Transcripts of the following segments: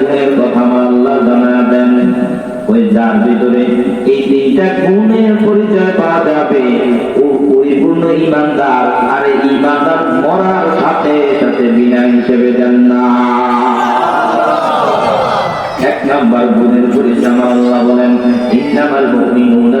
গুণের কথা আমার জানা দেন। ওই যার ভিতরে এই তিনটা গুণের পরিচয় পাওয়া যাবে, ও পরিপূর্ণ ইমানদার, আর ইমানদার মরার সাথে সাথে বিনা হিসেবে দেন না এক নাম্বার গুণের পরিচয় আমার আল্লাহ বলেন ইন্নামাল মুমিনুনা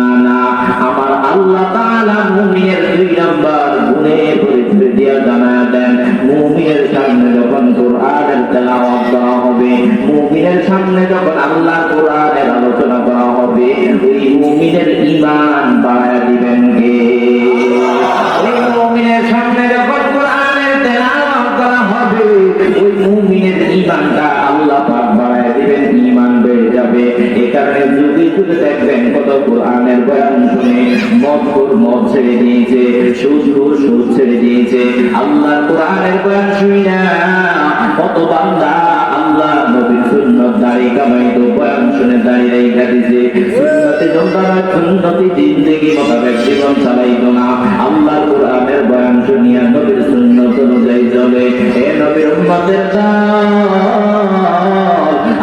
কোরআনের বয়ান শুনে মদ মদ ছেড়ে দিয়েছে সুদ সুদ ছেড়ে দিয়েছে। আল্লাহ কোরআনের বয়ান শুনি না, কত বান্দা আল্লাহ নবীর সুন্নত দাড়ি কামাইতো বয়ান শুনে দাঁড়িয়ে রেখা দিছে সুন্নতে জন্দারা সুন্নতি জিন্দেগি মোতাবেক জীবন চালাইতো না। আল্লাহ কোরআনের বয়ান শুনিয়া নবীর সুন্নত অনুযায়ী চলে। এ নবীর উম্মতের দল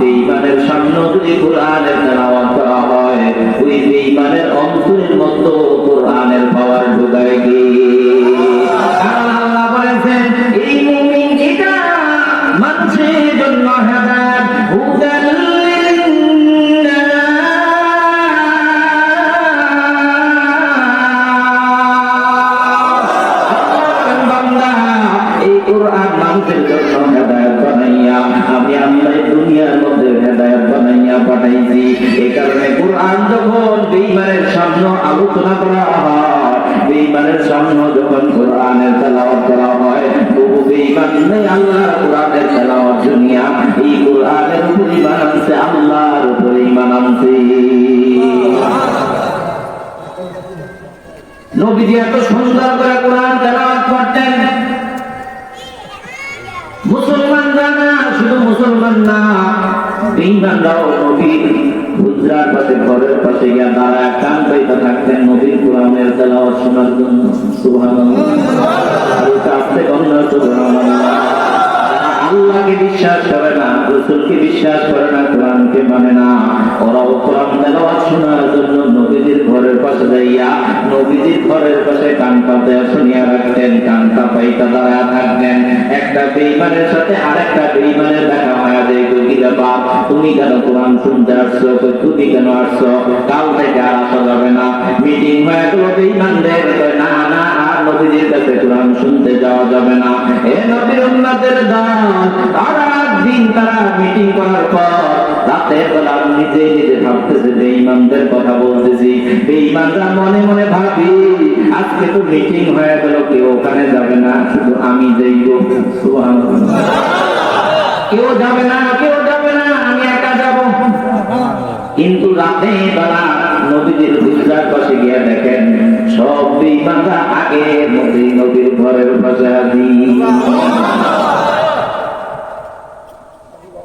বেঈমানের সামনে যদি কোরআনের তেলাওয়াত করা হয় ওই বেঈমানের বেঈমানের সামনে যখন কোরআনের তেলাওয়াত করা হয় তবু বেঈমান নেই আল্লাহর কোরআনের তেলাওয়াত শুনিয়া এই কোরআনের উপর ঈমান আনছে আল্লাহর উপর ঈমান আনছে। নবীজি এত সুন্দর করে কোরআন তেলাওয়াত করতেন। মুসলমানরা না, শুধু মুসলমান না, বেঈমানরাও নবীর হুজরার পাশে ঘরের পাশে গিয়া দাঁড়ায় কান পাইতে থাকতেন নবীর কোরআনের তেলাওয়াত শোনার জন্য। সুবহানাল্লাহ। আর এটা আস্তে কন্যা সুবহানাল্লাহ আল্লাহকে বিশ্বাস করে না, রসুলকে বিশ্বাস করে না, কোরআনকে মানে না। ওরাও কোরআন তেলাওয়াত শোনার জন্য নবীজির ঘরের পাশে যাইয়া নবীজির ঘরের পাশে কান পাতে শুনিয়া রাখতেন, কান পাইতা দাঁড়ায় থাকতেন। একটা বেঈমানের সাথে আরেকটা বেঈমানের দেখা হয়, যে কি ব্যাপার তুমি কেন কোরআন শুনতে আসছো? তুমি কেন আসছো? কাল থেকে আর আসা যাবে না। মিটিং হয়ে গেল বেঈমানদের কই না না আর নবীজির কাছে কোরআন শুনতে যাওয়া যাবে না। এ নবীর উম্মতের দল তারা দিন, তারা মিটিং করার পর মনে মনে ভাবি, আজকে তো মিটিং হয়ে গেল, কেউ ওখানে যাবে না, শুধু আমি যাইব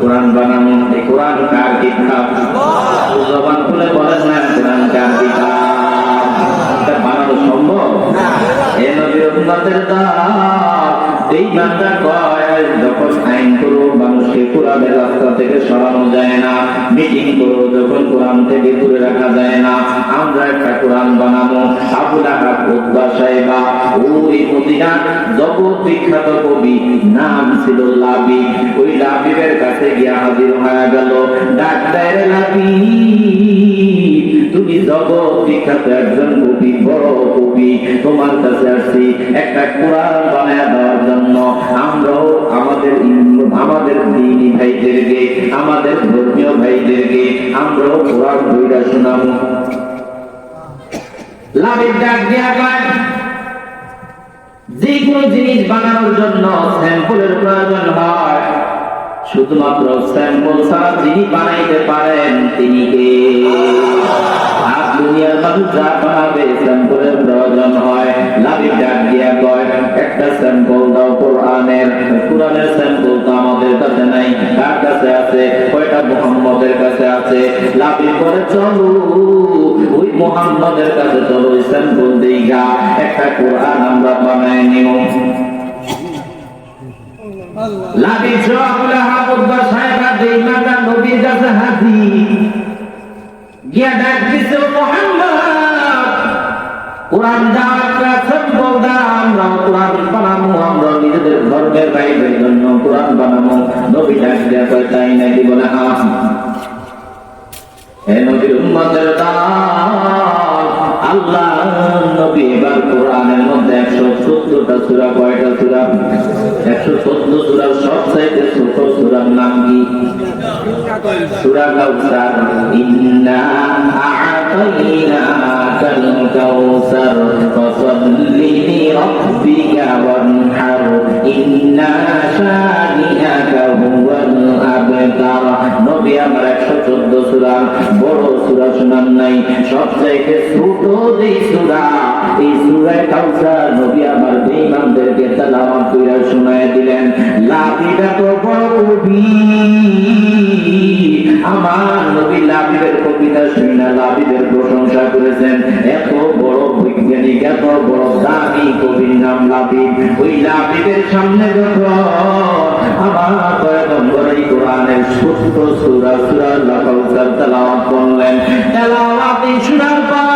কোরআন বানানো এই কোরআন কার কিতাব? জবান খুলে বলেন না কোরআন কার কিতাব? বানানো সম্ভব? এ নবীর উম্মতের দল এই বান্দা কয় যখন আইন করো মানুষকে কোরআনের রাস্তা থেকে সরানো যায় না, মিটিং করো যখন কোরআন থেকে দূরে রাখা যায় না, আমরা একটা কোরআন বানাবো। আবুল উদ্বা সাহেবা, ওই মদিনা জগৎ বিখ্যাত কবি, নাম ছিল লাবি। ওই লাবিবের কাছে গিয়া হাজির হয়ে গেল, ডাক্তার লাবি, তুমি জগৎ বিখ্যাত একজন কবি, বড় কবি। তোমার কাছে আসছি, একটা কোরআন বানায় দেওয়ার জন্য। আমরাও আমাদের আমাদের দিনী ভাইদেরকে, আমাদের ধর্মীয় ভাইদেরকে আমরাও কোরআন বইটা শোনাব। লাভের ডাক দেওয়া যে কোনো জিনিস বানানোর জন্য স্যাম্পলের প্রয়োজন হয়। শুধুমাত্র স্যাম্পল ছাড়া যিনি বানাইতে পারেন তিনি কে? আর দুনিয়ার মানুষ যা বানাবে স্যাম্পলের প্রয়োজন হয়। লাভি ডাক দিয়া কয়, একটা স্যাম্পল দাও কোরআনের। কোরআনের স্যাম্পল তো আমাদের কাছে নাই। কার কাছে আছে? কয়টা মোহাম্মদের কাছে আছে? লাভি করে চলো, ওই মোহাম্মদের কাছে চলো স্যাম্পল দিঘা একটা কোরআন আমরা বানায় নিও লাভি সবগুলা হাবুদ্দা সাহেবা যেই মাতা নবীর কাছে হাজি গিয়া ডাক দিছে মোহাম্মদ, কোরআন দাওয়াতটা সম্ভব দা আমরা কোরআন বানাবো, আমরা নিজেদের ধর্মের বাইরের জন্য কোরআন বানাবো। নবী ডাক কয়, তাই নাকি বলে হ্যাঁ হে নবীর উম্মতের দল আল্লাহ নবী এবার কোরআনের ছোট নাম কি? সুরা কাউসার। ইন্না আ'তাইনাকাল কাউসার ফাসাল্লি নবী আমার 114 সূরা সুরা শোনান নাই সবচাইতে ছোট যে সূরা এই সূরা কাউসার নবী আমার বেঈমানদেরকে তেলাওয়াত কইরা শোনায় দিলেন লাভিটা তো কবি, আমার নবী লাভিদের কবিতা শুনে লাভিদের প্রশংসা করেছেন। এত বড় বৈজ্ঞানিক, এত বড় দামি কবির নাম লাভিদ ওই লাভিদের সামনে যখন আমার পয়গম্বর কোরআনের ছোট্ট সূরা সূরা লাকাউসার তেলাওয়াত করলেন। তেলাওয়াত এই পর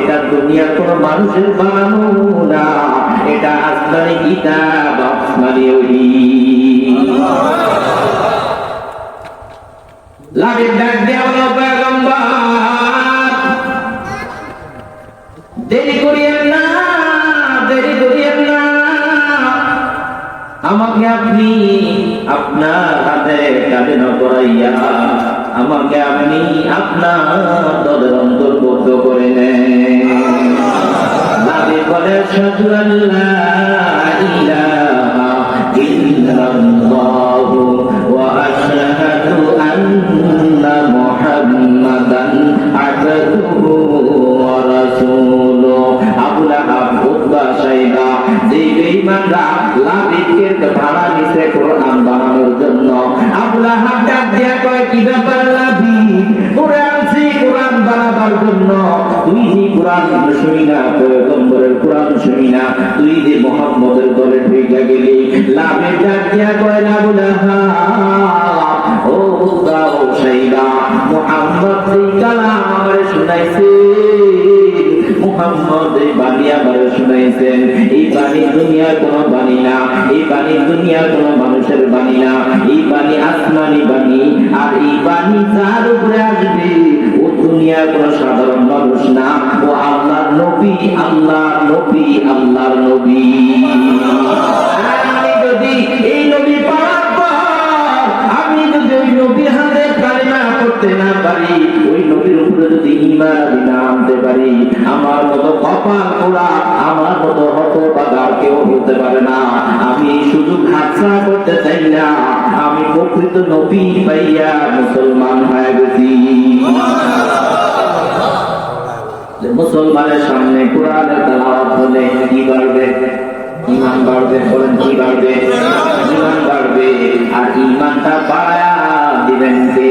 এটা দুনিয়ার কোন মানুষের বানানো না। এটা আসমানি কিতাব, আসমানি ওহি। লাবিব ডাক বলো পয়গম্বর, দেরি করিয়েন না, দেরি করিয়েন না। আমাকে আপনি আপনার হাতে কাবিন করাইয়া আমাকে আপনি আপনার দলের অন্তর্ভুক্ত করে নেন বলে সাধু আল্লাহ ভাড়া নিছে কোরআন আবুল আহাব ডাক তুই যে কোরআন শুনি তুই যে মোহাম্মদের আবুল ও উদ্দা ও সাইবা মোহাম্মদ সেই কালাম আমার শুনাইছে। মুহাম্মদ, এই বাণী আবার শুনাইছেন। এই বাণী দুনিয়ার কোন বাণী না, এই বাণী দুনিয়ার কোন মানুষের বাণী না, এই বাণী আসমানি বাণী, আর এই বাণী যার উপরে আসবে, ও দুনিয়ার কোন সাধারণ মানুষ না, ও আল্লাহর নবী আল্লাহর নবী আল্লাহর নবী। যদি এই নবী আমি যদি ওই নবীর হাতে কালিমা করতে না পারি, ওই যদি ইমান আমি না আনতে পারি। আমার মতো কপাল পোড়া, আমার মতো কেউ হতে পারে না। আমি শুধু করতে চাই না আমি প্রকৃত নবী পাইয়া মুসলমান হয়ে গেছি। মুসলমানের সামনে কোরআনের তেলাওয়াত হলে কি বাড়বে? ইমান বাড়বে, বলেন কি বাড়বে? ইমান বাড়বে, আর ইমানটা বাড়ায়া দিবেন কে?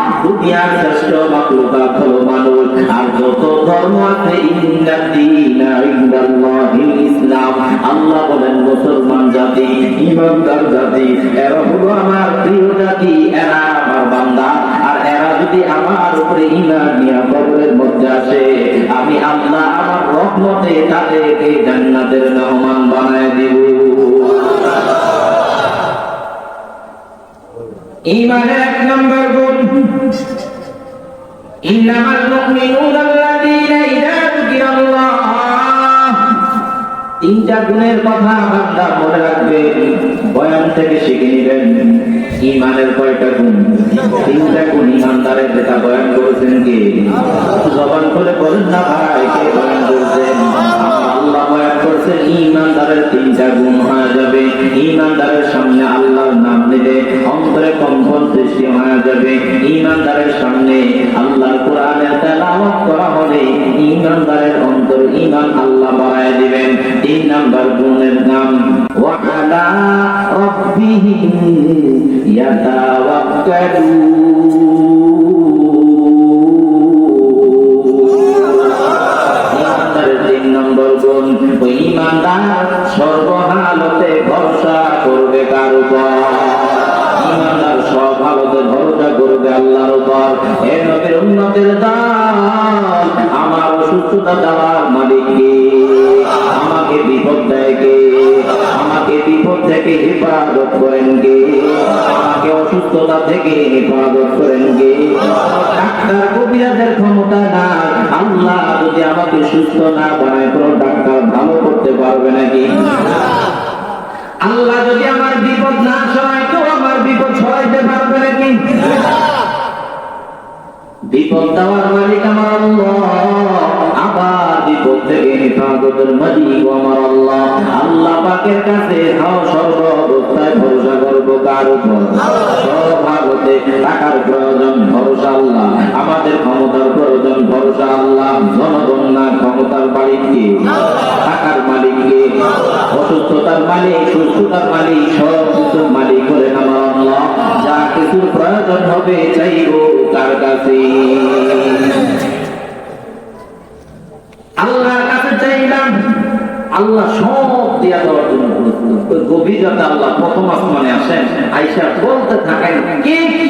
দুনিয়ার শ্রেষ্ঠ মাকলুকাত হলো মানুষ আর যত ধর্ম আছে ইসলাম আল্লাহ বলেন মুসলমান জাতি ইমানদার জাতি এরা হলো আমার প্রিয় জাতি এরা আমার বান্দা আর এরা যদি আমার উপরে ইমান নিয়ে কবরের মধ্যে আসে আমি আল্লাহ আমার রহমতে তাদেরকে জান্নাতের মেহমান বানায় দেব ইমানের তিনটা গুণের কথা বান্দা মনে রাখবে, বয়ান থেকে শিখে নেবেন, ইমানের কয়টা গুণ? তিনটা গুণ ইমানদারের যেটা বয়ান করেছেন কি? জবান করে বলেন না ভাই বয়ান করেছেন ইমানদারের তিনটা গুণ হয়ে যাবে। ইমানদারের সামনে আল্লাহর নাম নিলে অন্তরে কম্পন সৃষ্টি হয়ে যাবে। ইমানদারের সামনে আল্লাহর কোরআনের তেলাওয়াত করা হলে ইমানদারের অন্তর ইমান আল্লাহ বাড়ায় দিবেন। তিন নাম্বার গুণের নাম, ওয়ালা রাব্বিহিম ইয়াতাওয়াক্কালুন ইমানদার সর্বহালতে ভরসা করবে কার উপর? ইমানদার সব হালতে ভরসা করবে আল্লাহর উপর। এ নবীর উন্নতির দান আমার অসুস্থতা দেওয়ার মালিককে আমাকে বিপদ দেয় কে? আমাকে বিপদ থেকে হেফাজত করেন কে? আমাকে অসুস্থতা থেকে হেফাজত করেন কে? ডাক্তার কবিরাজের ক্ষমতা না। আল্লাহ যদি আমাকে সুস্থ না বানায়, কোনো ডাক্তার ভালো করতে পারবে নাকি? আল্লাহ যদি আমার বিপদ না সরায় তো আমার বিপদ সরাইতে পারবে নাকি? বিপদ দেওয়ার মালিক আমার আল্লাহ। থেকে হেফাজতের মালিক আমার আল্লাহ। আল্লাহ পাকের কাছে হাও সর্ব অবস্থায় ভরসা করব কার উপর? সব ভাগতে টাকার প্রয়োজন ভরসা আল্লাহ। আমাদের ক্ষমতার প্রয়োজন ভরসা আল্লাহ। জনগণ না ক্ষমতার মালিককে টাকার মালিককে অসুস্থতার মালিক, সুস্থতার মালিক সব কিছুর মালিক হলেন আমার আল্লাহ। যা কিছুর প্রয়োজন হবে চাইব তার কাছে আল্লাহর কাছে চাইলাম, আল্লাহ সব দিয়া দেওয়ার জন্য বলেছিলেন। ওই গভীর আল্লাহ প্রথম আসমানে আসেন, আইসা বলতে থাকেন, কে কি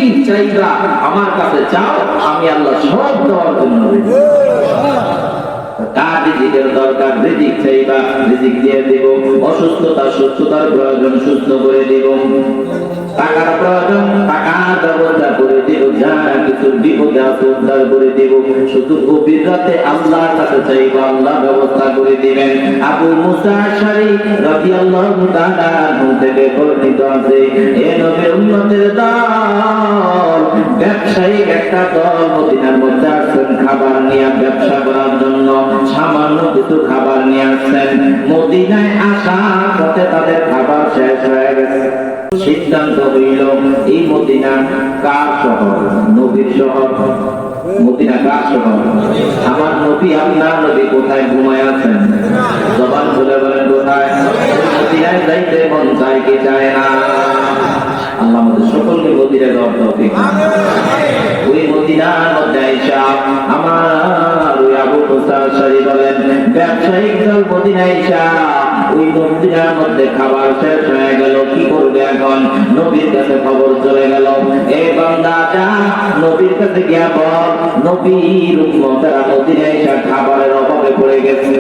আমার কাছে চাও, আমি আল্লাহ সব দেওয়ার জন্য দরকার চাইবা দিয়ে দেব, অসুস্থতা, সুস্থতার প্রয়োজন সুস্থ করে দেব টাকার প্রয়োজন টাকার ব্যবস্থা করে দেব যা কিছু আছে উদ্ধার করে দেব শুধু গভীর রাতে কাছে চাইব আল্লাহ ব্যবস্থা করে দিবেন। আবু মুসা আশারি রাদিয়াল্লাহু তাআলা থেকে বর্ণিত আছে, এ নবীর উম্মতের দল ব্যবসায়িক একটা দল মদিনার মধ্যে আসছেন, খাবার নিয়ে ব্যবসা করার জন্য। সামান্য কিছু খাবার নিয়ে আসছেন। মদিনায় আসার পথে সিদ্ধান্ত হইল এই মদিনা কার শহর? নবীর শহর? মদিনা কার শহর? আমার নবী আপনার নবী কোথায় ঘুমায় আছেন? জবান বলে বলেন, কোথায়? মদিনায় যাইতে মন চায় কি চায় না? আল্লাহ আমাদের সকলকে মদিনায় দেওয়ার তৌফিক ওই মদিনার মধ্যে আইসা আমার ওই আবু মুসা শরীফ বলেন ব্যবসায়িক দল মদিনায় আইসা ওই মদিনার মধ্যে খাবার শেষ হয়ে গেল কি করবে এখন? নবীর কাছে খবর চলে গেল এ বান্দা যা নবীর কাছে গিয়া বল নবীর উম্মতেরা মদিনায় আইসা খাবারের অভাবে পড়ে গেছে।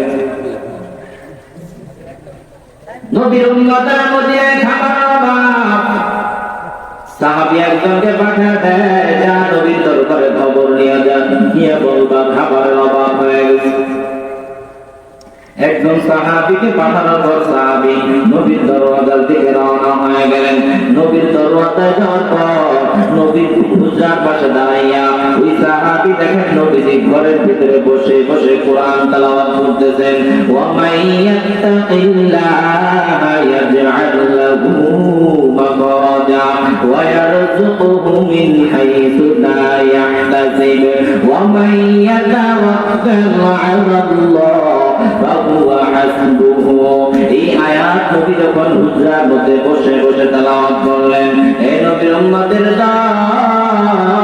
নবীর উম্মতেরা মদিনায় খাবার অভাব সাহাবি একজনকে পাঠা দেয়, যা নবীর দরবারে খবর নিয়ে যান। গিয়ে বলবা, খাবারের অভাব হয়ে গেছে। একজন সাহাবিকে পাঠানোর পর সাহাবি নবীর দরওয়াজার দিকে রওনা হয়ে গেলেন। নবীর দরওয়াজায় যাওয়ার পর নবীর হুজরার পাশে দাঁড়াইয়া ওই সাহাবি দেখেন নবীজি ঘরের ভিতরে বসে বসে কোরআন তেলাওয়াত করতেছেন। ওয়া মাইয়াত্তাকিল্লাহা ইয়াজআল লাহু ওয়া من حيث لا يحتسب. ومن يتوكل على الله فهو حسبه. এই আয়াত নবী যখন হুজরার মধ্যে বসে বসে তেলাওয়াত করলেন এই নবীর উম্মতের দল।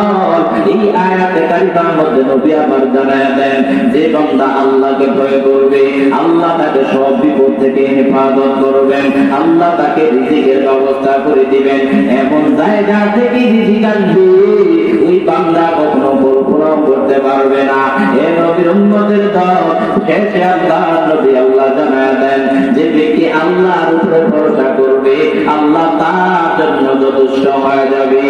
এই আয়াতে কারিমার মধ্যে নবী আবার জানায় দেন, যে বান্দা আল্লাহকে ভয় করবে, আল্লাহ তাকে সব বিপদ থেকে হেফাজত করবেন, আল্লাহ তাকে রিজিকের ব্যবস্থা করে দিবেন। এমন জায়গা থেকে রিজিক আসবে ওই বান্দা কখনো পরিপূরণ করতে পারবে না। এ নবীর উম্মতের দল, শেষে আল্লাহ, নবী আল্লাহ জানায় দেন, যে ব্যক্তি আল্লাহর উপরে ভরসা করবে, আল্লাহ তার জন্য যথেষ্ট হয়ে যাবে।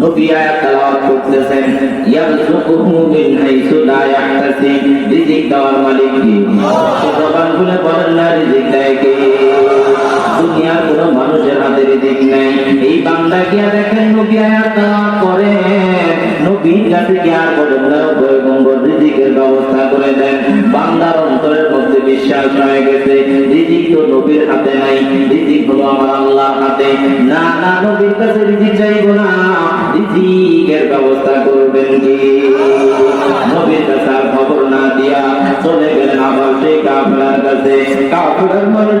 নবী আয়াত তেলাওয়াত করতেছেন ইয়ারযুকুহু মিন হাইসু লা ইয়াহতাসিব, রিজিক দেওয়ার মালিক কি? দেয় কে? দুনিয়ার কোনো মানুষের হাতে রিজিক নেই। এই বান্দা গিয়া দেখেন নবী আয়াত করে নবীর কাছে গিয়ার বলেন না পয়গম্বর রিজিকের ব্যবস্থা করে দেন। বান্দার অন্তরের মধ্যে বিশ্বাস হয়ে গেছে, রিজিক তো নবীর হাতে নাই, রিজিক হলো আমার আল্লাহর হাতে। না না, নবীর কাছে রিজিক চাইব না, রিজিকের ব্যবস্থা করবেন কি? নবীর কাছে খবর না দিয়া চলে গেলেন আবার সেই কাফেলার কাছে। কাফেলার মানুষ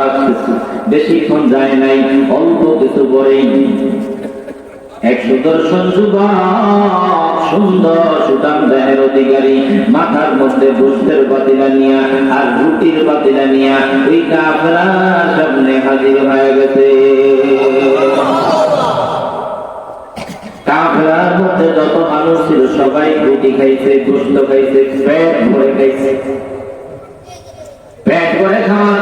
বেশিক্ষণ যায় নাই, অল্প কিছু পরেই এক সুদর্শন সুন্দর সুদাম দেহের অধিকারী, মাথার মধ্যে পাতিলা নিয়া আর রুটির পাতিলা নিয়া ওই কাফরা সামনে হাজির হয়ে গেছে। যত ছিল, সবাই রুটি খাইছে খাইছে, পেট পেট ভরে খাওয়ার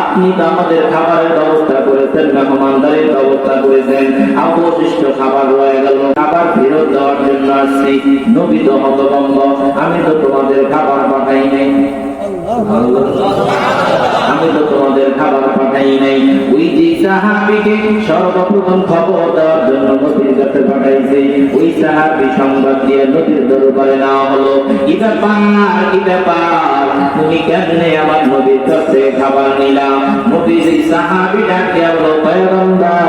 আপনি তো আমাদের খাবারের ব্যবস্থা করেছেন, মেহমানদারির ব্যবস্থা করেছেন, অবশিষ্ট খাবার রয়ে গেল। খাবার ফেরত দেওয়ার জন্য আসছি। নবী তো হতভম্ব, আমি তো তোমাদের খাবার পাঠাই নাই। আমি তো তোমাদের খাবার পাঠাই নাই। ওই যে সাহাবিকে সর্বপ্রথম খবর দেওয়ার জন্য নদীর কাছে পাঠাইছে, ওই সাহাবি সংবাদ দিয়ে নদীর দরবারে নেওয়া হলো। কি ব্যাপার? কি ব্যাপার? তুমি কেমনে আমার নদীর কাছে খাবার নিলাম নদীর সাহাবি ডাকিয়া হলো পয়গম্বর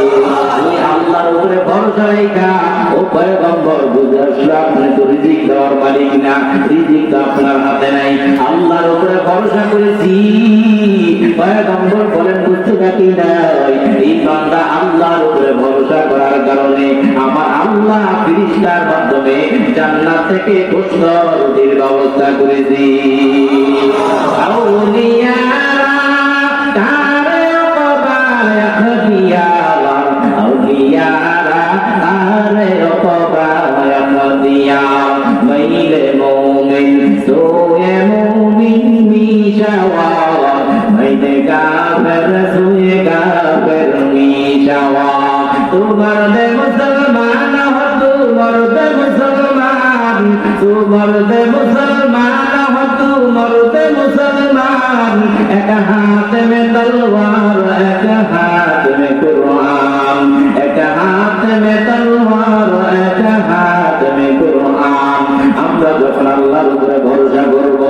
উপরে ভরসা রেখা আপনি তো রিজিক দেওয়ার মালিক না, রিজিক তো আপনার হাতে নাই। আল্লাহর উপরে ভরসা করেছি, পয়গম্বর বলেন, বুঝতে থাকি নাই। এই বান্দা আল্লাহর উপরে ভরসা করার কারণে আমার আল্লাহ ফিরিস্তার মাধ্যমে জান্নাত থেকে রুটির ব্যবস্থা করেছি। অপবায় তোমার দে মুসলমান হো তোমার দে মুসলমান তোমার দে মুসলমান হো তোমার দে মুসলমান এক হাত মে তলওয়ার, এক হাত মে কুরআন। এক হাত মে তলওয়ার, এক হাত মে কুরআন। আমরা যখন আল্লাহর উপরে ভরসা করব,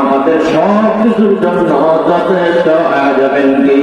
আমাদের সব কিছুর জন্য যথেষ্ট হয়ে যাবেন কি?